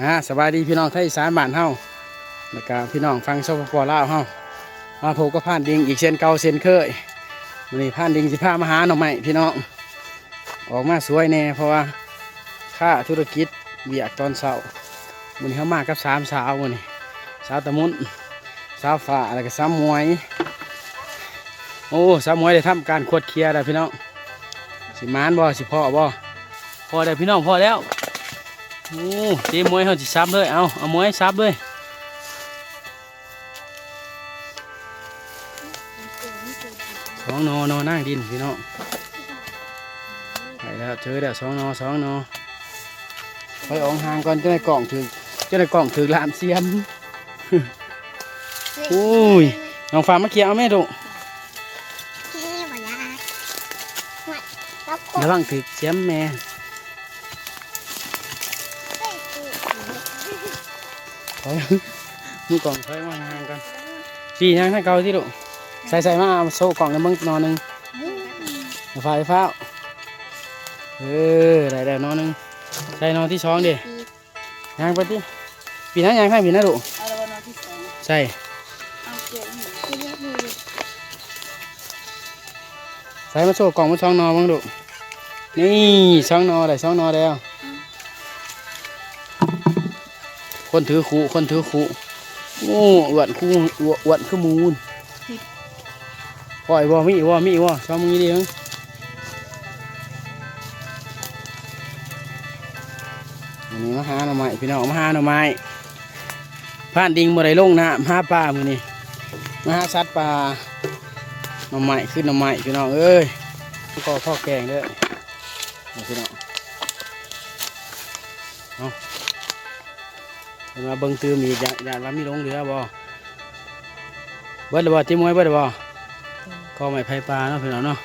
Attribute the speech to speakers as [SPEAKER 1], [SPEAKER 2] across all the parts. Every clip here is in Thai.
[SPEAKER 1] อ่าสบายดีพี่น้องไทยสานบ้านเฮาแล้วก็พี่น้องฟังสปปลาวเฮามาพบกับผ่านดิงอีกเช่นเก่าเช่นเคยวันนี้ผ่านดิงสิพามาหาหน่อไม้พี่น้องออกมาสวยแน่เพราะว่าค่าธุรกิจเบียกตอนเช้าวันนี้เขามากับสามสาววันนี้สาวตะมุนสาวฟ้าแล้วก็สาวมวยโอ้สาวมวยได้ทำการขวดเคลียร์แล้วพี่น้องสิมานบ่สิพ่อบ่พอได้พี่น้องพอแล้ว โอ้เตีมวยเขาจะซับเลย เอาเอามวยซับเลยสองนอนอนั่งดินพี่น้องไปแล้วเจอแล้วสองนอสองนอไปอองห่างก่อนจะได้กล่องถึงจะได้กล่องถึงลานเสียมอุ้ยน้องฟ้ามาเคลียร์เอาแม่ดู
[SPEAKER 2] ที่บ่ยากหมดแล้วกด
[SPEAKER 1] ระวังถึงเสียมแม่ อยมือกล่องถอยมาห่างกันพี่ยังให้เกาที่ดูใส่ใส่มาเอาโซ่กล่องในเบิ้งนอนหนึ่งไฟฟ้าเออได้แล้วนอนหนึ่งใส่นอนที่ช้องดิยางไปดิปีนั้นยางให้ปีนั้นดุ
[SPEAKER 3] เอาละวันที่สอง
[SPEAKER 1] ใส่
[SPEAKER 3] ให้
[SPEAKER 2] ที่เรียกมือ
[SPEAKER 1] ใส่มาโซ่กล่องมาช้องนอนบ้างดุนี่ช้องนอนได้ช้องนอนแล้ว คนถือขู่คนถือขู่โอ้อวดคู่อวดอวดคือมูลปล่อยว่ามีว่ามีว่าชองมึงนี่ดิมึงอันนี้มาหาหน่อไม้พี่น้องมาหาหน่อไม้ผ่านดิงบ่ได้ลงนะมาหาปลามือนี่มาหาสัตว์ปลาหน่อไม้ขึ้นหน่อไม้พี่น้องเอ้ยก็ข้อแกงเด้อพี่น้องเอา มาเบิ่งตื้มอีกอย่างอย่างว่ามีลงเรือบ่เบิดหรือบ่จิ้มว้เบิดหรือบ่ก็ไม่ไผ่ปลาเนาะพี่น้องเนาะ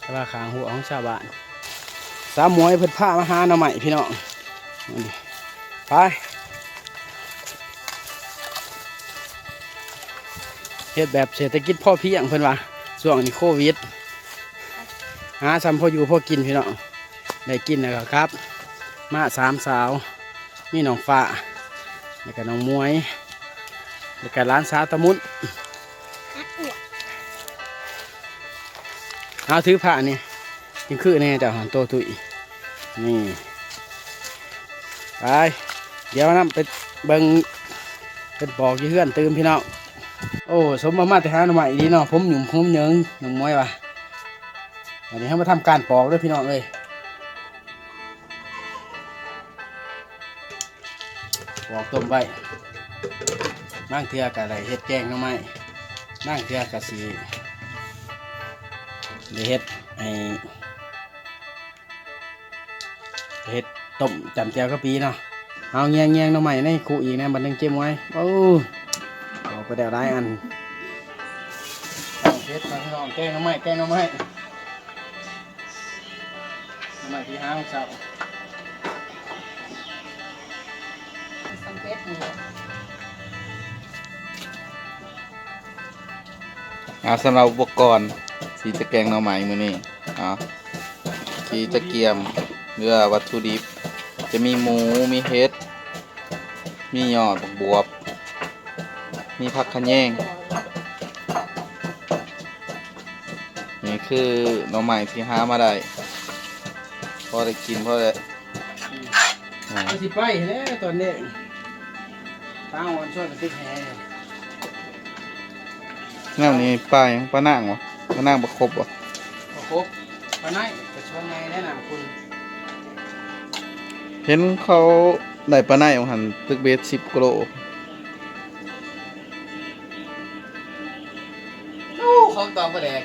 [SPEAKER 1] แต่ว่าขางหัวของชาวบ้านสามหมวยเพิ่นพามาหาหน่อไม้พี่น้องไปเฮ็ดแบบเศรษฐกิจพ่อเพียงเพิ่นว่าช่วงนี้โควิดหาซ้ำพออยู่พอกินพี่น้องได้กินแล้วครับ มาสามสาว มีน้องฟ้า แล้วก็น้องมวย แล้วก็ร้านสาตะมุนเอาถือผ้านี่ยังคือแน่แต่หอนโตตุยนี่ ไป เดี๋ยวนํไปเบิ่งเป็นบอกยี่เพื่อนตื่มพี่น้อง โอ้สมมามาแต่หาหน่อไม้ดีเนาะผมหยุ่มผมเหยิงน้องมวยว่ะวันนี้เขามาทำการปอกด้วยพี่น้องเลย ปอกต้มไว้นั่งเทือกอะไรเฮ็ดแกงน้ำไม้นั่งเทือกะสีได้เฮ็ดไอ้เฮ็ดต้มจำแจวกะปีเนาะเอาเงียงเงียงน้ำไม้ในคูอีกนะบันนึงเจ็มไว้โอ้ออกไปเดี๋ยวได้อันเฮ็ดมาพี่น้องแกงน้ำไม้แกงน้ำไม้น้ำไม้ที่ห้างเจ้า
[SPEAKER 3] สังเกตมือ
[SPEAKER 4] เอาสำหรับอุปกรณ์สีตะแกรงหน่อไม้มือนี่เอาขีตะเกียมเรือวัตถุดิบ จะมีหมูมีเห็ดมียอดบวบ มีผักขะแยงนี่คือหน่อไม้ที่หามาได้พอได้กินพอได้อ่า
[SPEAKER 1] ไปสิไปแล้วตอนนี้ ตาอ่อนช่วยกันติดแหอยู่
[SPEAKER 4] แนวนี้ป้ายังป้านั่งวะป้านั่งบักครบวะ
[SPEAKER 1] โอ้ครบปานไหนจะชวนไงแนะนำคุณ
[SPEAKER 4] เห็นเขาได้ปลาไหนของหันตึกเบสสิบกิโล
[SPEAKER 1] โอ้ของตอบประแดก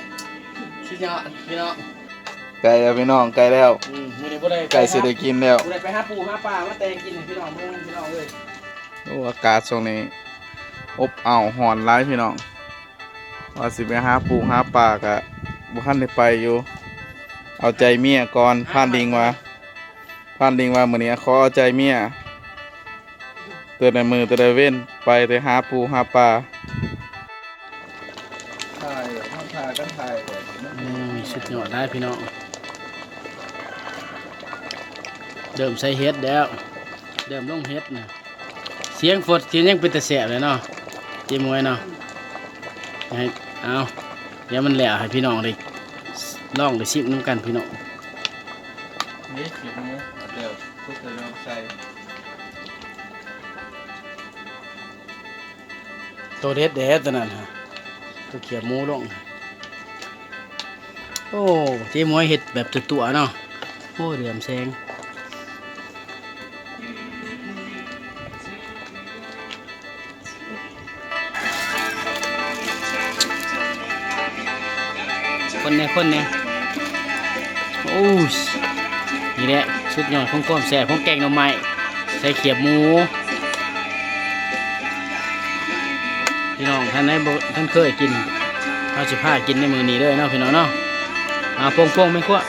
[SPEAKER 1] ชิยอดพี่น้อง
[SPEAKER 4] ไก่แล้วพี่น้องไก่แล้ว
[SPEAKER 1] อืมมื้อนี้บ่ได้
[SPEAKER 4] ไก่เสได็จกินแล้ว
[SPEAKER 1] บ่ได้ไปหาปูหาปลามาแต่งกินให้พี่น้องเบิ่งพี่น้องเอ้ย
[SPEAKER 4] โอากาศช่วงนี้ อบอ้าวหอนร้ายพี่น้องว่าสิไปหาปูหาปลากะบุคันได้ไปอยู่ เอาใจเมียก่อนผ่านดิงว่าผ่านดิงว่ามื้อนี้ขอเอาใจเมียเตือนในมือเตือนในเว้นไปแต่หาปูหาปลาถ่ายถ่ายกันถ่าย
[SPEAKER 1] อืมสุดยอดได้พี่น้องเริ่มใส่เฮ็ดแล้ว เดิมลงเฮ็ดนะ เสียงฝดเสียงยังเป็นแต่แสบเลยเนาะเจมวยเนาะให้เอาเดี๋ยวมันแหละให้พี่น้องได้ลองได้ชิมน้ำกันพี่น้อง
[SPEAKER 4] นี่เขียนหมูเดี๋ยวทุกคนลองใส่
[SPEAKER 1] ตัวเด็ดเด็ดตัวนั้นฮะตัวเขียบหมูลงโอ้เจมวยเห็ดแบบตัวตัวๆเนาะโอ้เหลื่อมแสง คนเนี่ยคนเนี่ยโอ้ยนี่แหละสุดยอดของความแซ่บของแกงหน่อไม้ใส่เขียบหมูพี่น้องท่านได้บ่ท่านเคยกินเอาสิผ้ากินในมือนี้เลยเนาะพี่น้องเนาะอ่าโป่งโป่งไม่ขั้ว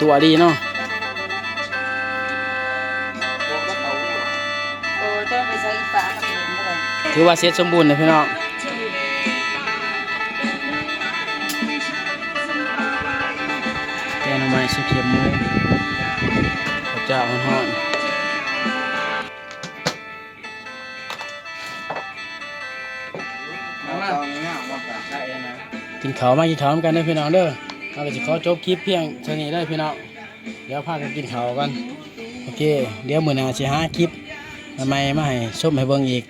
[SPEAKER 1] ตัวดีเนาะ ถือว่าเสร็จสมบูรณ์เลยพี่น้องแกงหน่อไม้สุเขียมหมูข้าวเจ้าฮ้อนๆ
[SPEAKER 4] เอาตอนนี้มา
[SPEAKER 1] กินเข้ามากินข้ากันเด้พี่น้องเด้อเราจะขอจบคลิปเพียงเท่านี้ได้พี่น้อง เดี๋ยวพากันกินเขากัน โอเค เดี๋ยวมือหน้าสิหาคลิปใหม่มาให้ชมให้เบิ่งอีก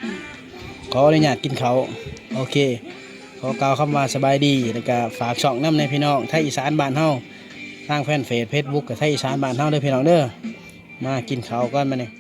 [SPEAKER 1] ออนุญาตกินข้าโอเค ขอกล่าวคำว่าสบายดีแล้วก็ฝากช่องน้ำในพี่น้องไทยอีสานบ้านเฮาทางแฟนเฟซเฟซบุ๊กกับไทยอีสานบ้านเฮาเด้อพี่น้องเด้อมากินข้ากันมาเนี่ย